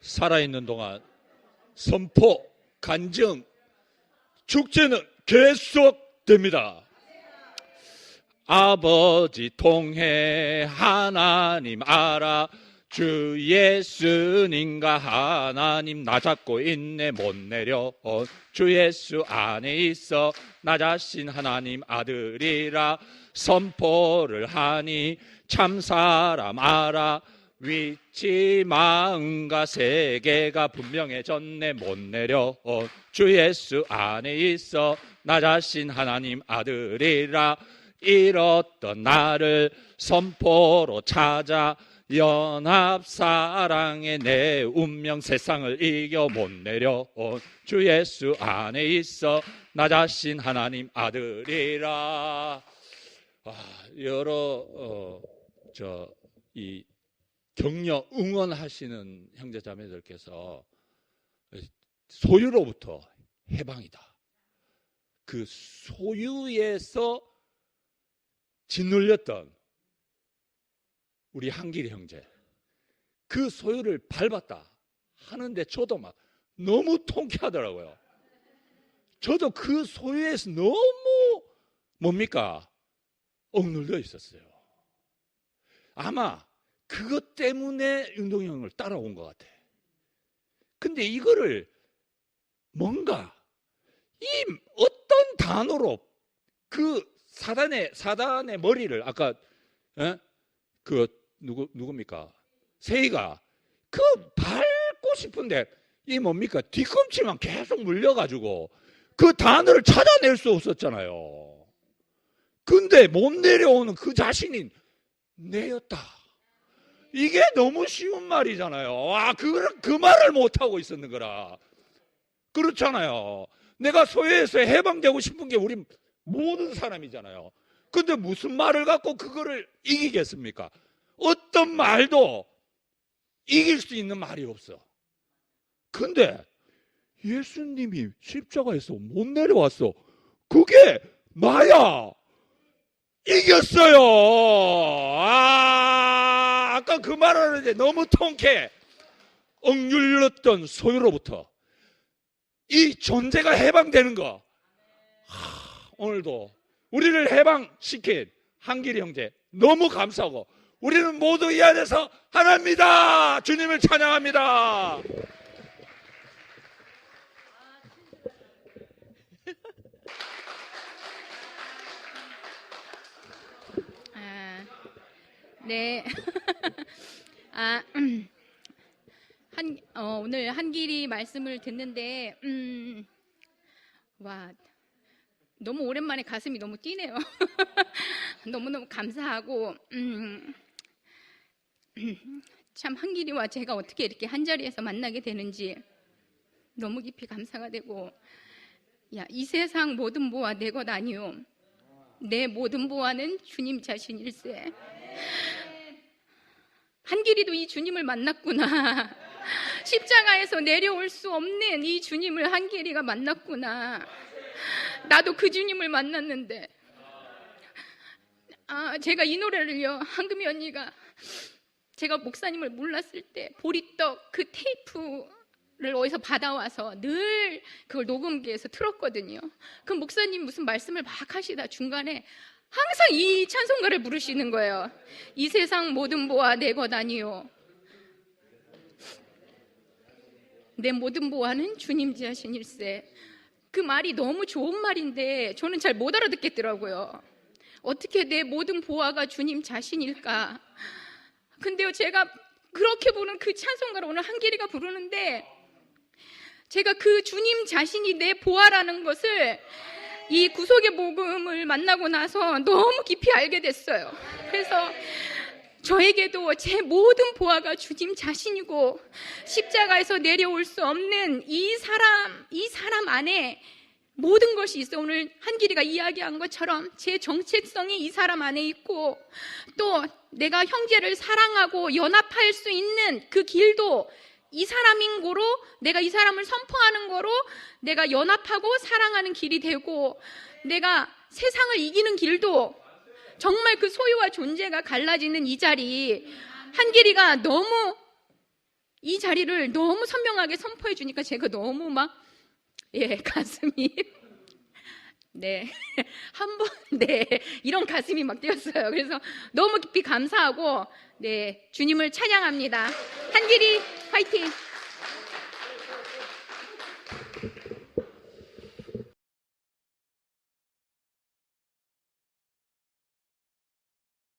살아있는 동안 선포, 간증, 축제는 계속됩니다. 아버지 통해 하나님 알아. 주 예수님과 하나님 나 잡고 있네 못 내려. 어, 주 예수 안에 있어 나 자신 하나님 아들이라. 선포를 하니 참 사람 알아 위치 마음과 세계가 분명해졌네. 못 내려. 어, 주 예수 안에 있어. 나 자신 하나님 아들이라. 잃었던 나를 선포로 찾아 연합 사랑의 내 운명 세상을 이겨 못 내려. 어, 주 예수 안에 있어. 나 자신 하나님 아들이라. 아, 여러 어, 저이 격려 응원하시는 형제 자매들께서 소유로부터 해방이다. 그 소유에서 짓눌렸던 우리 한길이 형제 그 소유를 밟았다 하는데 저도 막 너무 통쾌하더라고요. 저도 그 소유에서 너무 뭡니까 억눌려 있었어요. 아마 그것 때문에 윤동형을 따라온 것 같아. 근데 이거를 뭔가 이 어떤 단어로 그 사단의 사단의 머리를 아까 에? 그 누구 누굽니까 세이가 그 밟고 싶은데 이 뭡니까 뒤꿈치만 계속 물려가지고 그 단어를 찾아낼 수 없었잖아요. 근데 못 내려오는 그 자신이 내였다. 이게 너무 쉬운 말이잖아요. 와, 그, 그 말을 못하고 있었는 거라. 그렇잖아요. 내가 소외에서 해방되고 싶은 게 우리 모든 사람이잖아요. 근데 무슨 말을 갖고 그거를 이기겠습니까? 어떤 말도 이길 수 있는 말이 없어. 근데 예수님이 십자가에서 못 내려왔어. 그게 나야. 이겼어요. 그 말하는데 너무 통쾌해. 억눌렸던 소유로부터 이 존재가 해방되는 거. 하, 오늘도 우리를 해방시킨 한길이 형제 너무 감사하고 우리는 모두 이 안에서 하나입니다. 주님을 찬양합니다. 아, 네. 아, 음. 한, 어, 오늘 한길이 말씀을 듣는데, 음, 와, 너무 오랜만에 가슴이 너무 뛰네요. 너무너무 감사하고, 음, 참 한길이와 제가 어떻게 이렇게 한 자리에서 만나게 되는지 너무 깊이 감사가 되고, 야, 이 세상 모든 보아 내것 아니요. 내 모든 보아는 주님 자신일세. 한길이도 이 주님을 만났구나. 십자가에서 내려올 수 없는 이 주님을 한길이가 만났구나. 나도 그 주님을 만났는데. 아, 제가 이 노래를요, 한금이 언니가 제가 목사님을 몰랐을 때 보리떡 그 테이프를 어디서 받아와서 늘 그걸 녹음기에서 틀었거든요. 그 목사님 무슨 말씀을 막 하시다 중간에 항상 이 찬송가를 부르시는 거예요. 이 세상 모든 보아 내 것 아니요. 내 모든 보아는 주님 지하신일세. 그 말이 너무 좋은 말인데 저는 잘 못 알아듣겠더라고요. 어떻게 내 모든 보아가 주님 자신일까? 근데요, 제가 그렇게 부르는 그 찬송가를 오늘 한길이가 부르는데 제가 그 주님 자신이 내 보아라는 것을 이 구속의 복음을 만나고 나서 너무 깊이 알게 됐어요. 그래서 저에게도 제 모든 보아가 주님 자신이고 십자가에서 내려올 수 없는 이 사람, 이 사람 안에 모든 것이 있어. 오늘 한길이가 이야기한 것처럼 제 정체성이 이 사람 안에 있고 또 내가 형제를 사랑하고 연합할 수 있는 그 길도 이 사람인 거로 내가 이 사람을 선포하는 거로 내가 연합하고 사랑하는 길이 되고 내가 세상을 이기는 길도 정말 그 소유와 존재가 갈라지는 이 자리 한길이가 너무 이 자리를 너무 선명하게 선포해 주니까 제가 너무 막, 예, 가슴이. 네. 한 번, 네. 이런 가슴이 막 뛰었어요. 그래서 너무 깊이 감사하고, 네. 주님을 찬양합니다. 한길이 화이팅!